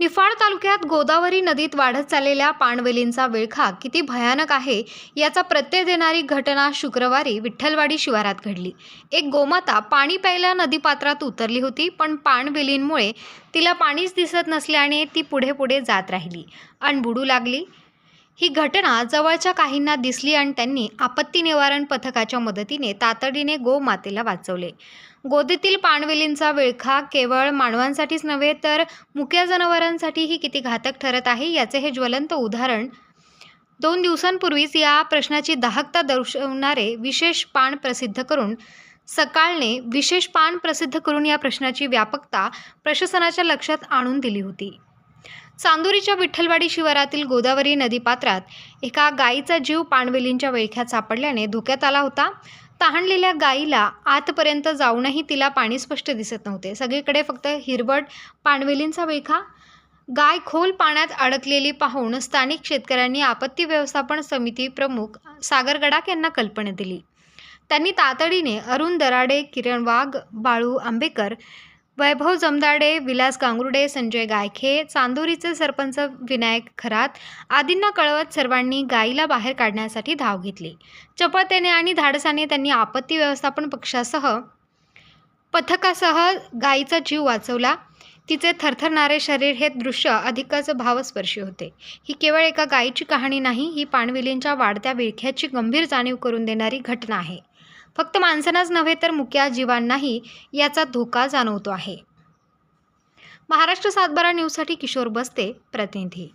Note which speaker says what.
Speaker 1: निफाड तालुक्यात गोदावरी नदीत वाढत चाललेल्या पाणवेलींचा विळखा किती भयानक आहे याचा प्रत्यय देणारी घटना शुक्रवारी विठ्ठलवाडी शिवारात घडली. एक गोमाता पाणी प्यायला नदीपात्रात उतरली होती पण पाणवेलींमुळे तिला पाणीच दिसत नसल्याने ती पुढे पुढे जात राहिली. अण बुडू लागली. ही घटना जवळच्या काहींना दिसली आणि त्यांनी आपत्ती निवारण पथकाच्या मदतीने तातडीने गोमातेला वाचवले. गोदीतील पाणवेलींचा विळखा केवळ मानवांसाठीच नव्हे तर मुक्या जनावरांसाठीही किती घातक ठरत आहे याचे हे ज्वलंत उदाहरण. दोन दिवसांपूर्वीच या प्रश्नाची दाहकता दर्शवणारे विशेष पान प्रसिद्ध करून सकाळने विशेष पान प्रसिद्ध करून या प्रश्नाची व्यापकता प्रशासनाच्या लक्षात आणून दिली होती. चांदोरीच्या विठ्ठलवाडी शिवारातील गोदावरी नदीपात्रात एका गायीचा जीव पाणवेलींच्या वैख्यात सापडल्याने धोक्यात आला होता. तहानलेल्या गायीला आतपर्यंत जाऊनही तिला पाणी स्पष्ट दिसत नव्हते. सगळीकडे फक्त हिरवट पाणवेलींचा विळखा गाय खोल पाण्यात अडकलेली पाहून स्थानिक शेतकऱ्यांनी आपत्ती व्यवस्थापन समिती प्रमुख सागर गडाख यांना कल्पना दिली. त्यांनी तातडीने अरुण दराडे किरण वाघ बाळू आंबेकर वैभव जमदाडे विलास गांगुर्डे संजय गायखे चांदोरीचे सरपंच विनायक खरात आदींना कळवत सर्वांनी गायीला बाहेर काढण्यासाठी धाव घेतली. चपळतेने आणि धाडसाने त्यांनी आपत्ती व्यवस्थापन पक्षासह पथकासह गायीचा जीव वाचवला. तिचे थरथरणारे शरीर हे दृश्य अधिकच भावस्पर्शी होते. ही केवळ एका गायीची कहाणी नाही ही पाणविलींच्या वाढत्या विळख्याची गंभीर जाणीव करून देणारी घटना आहे. फक्त माणसांनाच नव्हे तर मुक्या जीवांनाही याचा धोका जाणवतो आहे. महाराष्ट्र सातबारा न्यूजसाठी किशोर बस्ते प्रतिनिधी.